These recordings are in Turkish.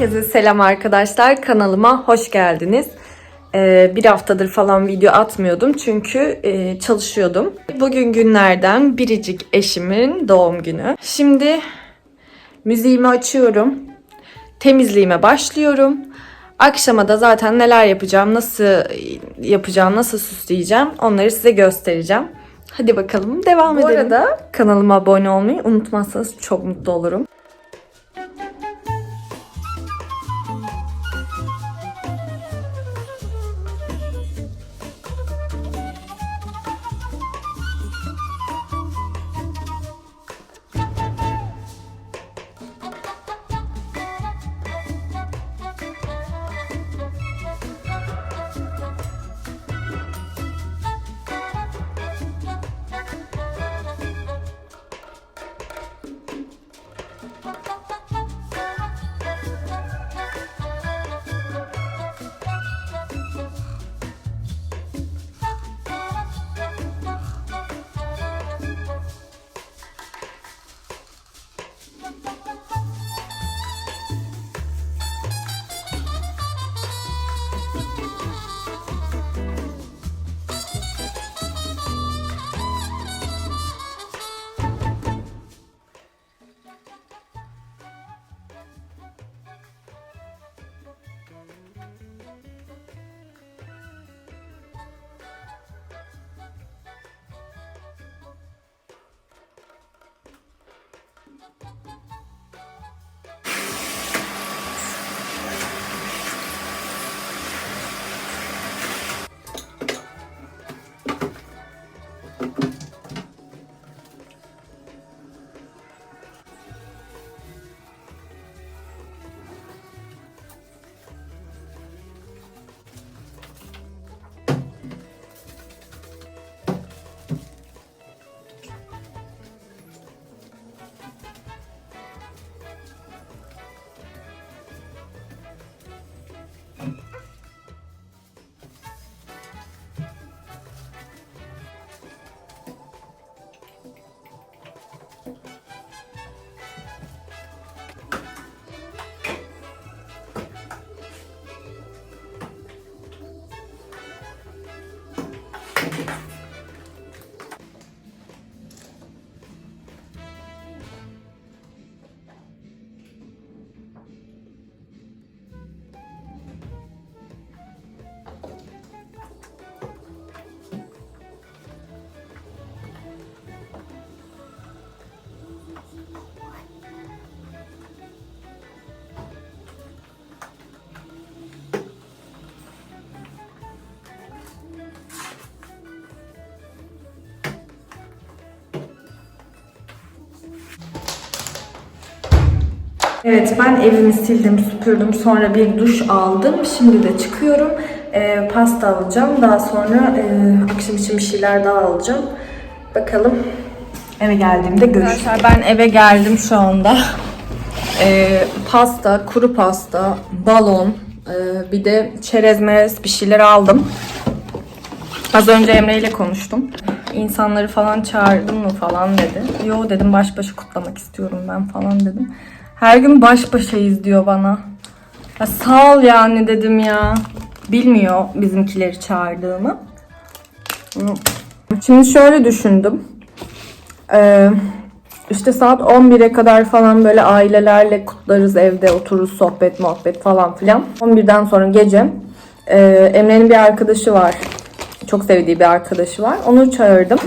Herkese selam arkadaşlar. Kanalıma hoş geldiniz. Ee, bir haftadır falan video atmıyordum çünkü e, çalışıyordum. Bugün günlerden biricik eşimin doğum günü. Şimdi müziğimi açıyorum. Temizliğime başlıyorum. Akşama da zaten neler yapacağım, nasıl yapacağım, nasıl süsleyeceğim onları size göstereceğim. Hadi bakalım devam edelim. Bu arada kanalıma abone olmayı unutmazsanız çok mutlu olurum. Evet ben evimi sildim, süpürdüm. Sonra bir duş aldım. Şimdi de çıkıyorum. Ee, pasta alacağım. Daha sonra e, akşam için bir şeyler daha alacağım. Bakalım. Eve geldiğimde görüşürüz. Arkadaşlar ben eve geldim şu anda. Ee, pasta, kuru pasta, balon, e, bir de çerez merez bir şeyler aldım. Az önce Emre ile konuştum. İnsanları falan çağırdın mı falan dedi. Yo dedim baş başa kutlamak istiyorum ben falan dedim. Her gün baş başayız diyor bana. Ya sağ ol yani dedim ya. Bilmiyor bizimkileri çağırdığımı. Şimdi şöyle düşündüm. Ee, işte saat 11'e kadar falan böyle ailelerle kutlarız evde otururuz sohbet muhabbet falan filan. 11'den sonra gece e, Emre'nin bir arkadaşı var. Çok sevdiği bir arkadaşı var. Onu çağırdım.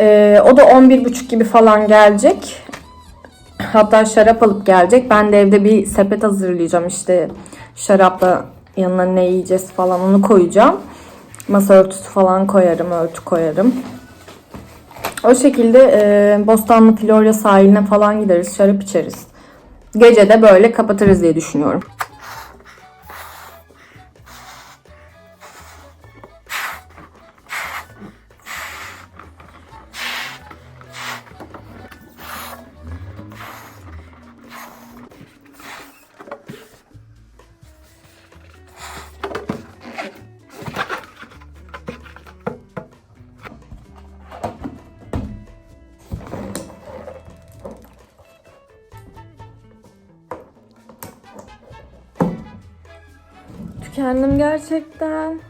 Ee, o da 11.30 gibi falan gelecek. Hatta şarap alıp gelecek. Ben de evde bir sepet hazırlayacağım. İşte şarapla yanına ne yiyeceğiz falan onu koyacağım. Masa örtüsü falan koyarım, örtü koyarım. O şekilde e, Bostanlı Florya sahiline falan gideriz, şarap içeriz. Gece de böyle kapatırız diye düşünüyorum. Tükendim gerçekten.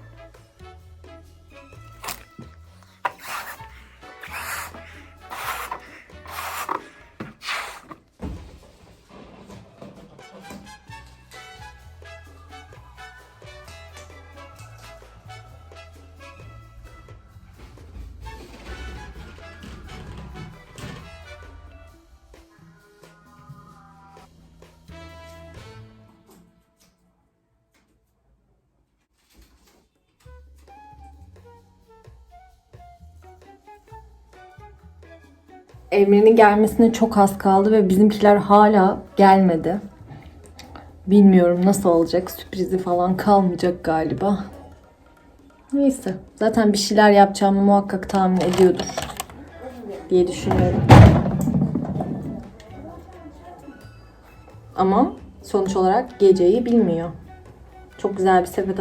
Emre'nin gelmesine çok az kaldı ve bizimkiler hala gelmedi. Bilmiyorum nasıl olacak. Sürprizi falan kalmayacak galiba. Neyse. Zaten bir şeyler yapacağımı muhakkak tahmin ediyordur. Diye düşünüyorum. Ama sonuç olarak geceyi bilmiyor. Çok güzel bir sepet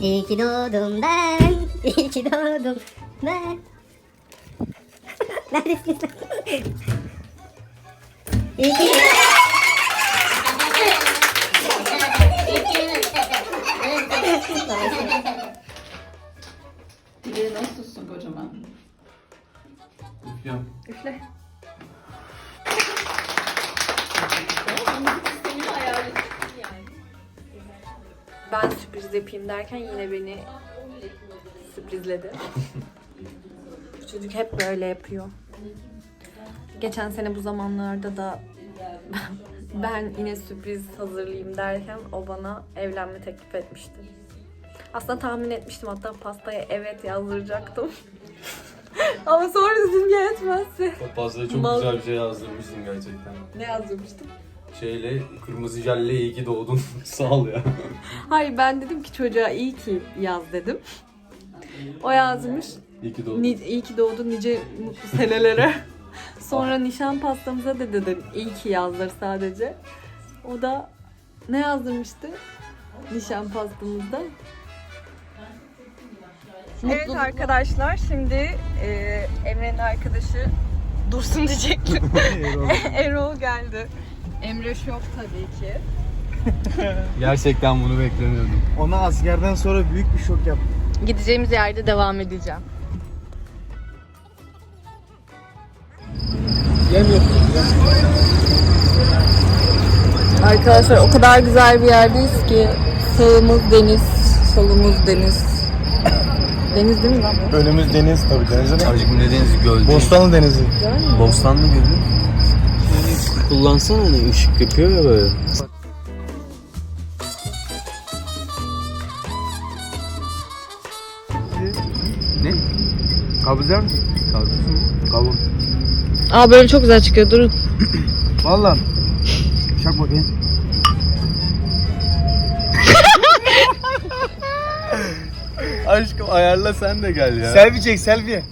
İyi ki doğdum ben. İyi ki doğdum ben. Neredesiniz lan? İyi ki Dileği Ben sürpriz yapayım derken yine beni sürprizledi. Bu çocuk hep böyle yapıyor. Geçen sene bu zamanlarda da ben yine sürpriz hazırlayayım derken o bana evlenme teklif etmişti. Aslında tahmin etmiştim hatta pastaya evet yazdıracaktım. Ama sonra üzüm yetmezse. Pastaya çok Mal- güzel bir şey yazdırmışsın gerçekten. Ne yazdırmıştım? Şeyle, kırmızı jelle iyi ki doğdun. Sağ ol ya. Hayır ben dedim ki çocuğa iyi ki yaz dedim. O yazmış. İyi ki doğdun. Ni, iyi ki doğdun nice mutlu senelere. Sonra nişan pastamıza da dedim iyi ki yazdır sadece. O da ne yazdırmıştı nişan pastamızda? Evet arkadaşlar şimdi e, Emre'nin arkadaşı Dursun diyecektim. Erol geldi. Emre şok tabii ki. Gerçekten bunu beklemiyordum. Ona askerden sonra büyük bir şok yaptı. Gideceğimiz yerde devam edeceğim. Arkadaşlar o kadar güzel bir yerdeyiz ki sağımız deniz, solumuz deniz. Deniz değil mi lan bu? Önümüz deniz tabii deniz. Azıcık ne denizi göl değil. Bostanlı denizi. Bostanlı gölü. Kullansana hani ışık yapıyor ya böyle. Ne? Kabul eder misin? Kabul. Aa böyle çok güzel çıkıyor durun. Valla. Şak bakayım. Aşkım ayarla sen de gel ya. Selfie çek selfie.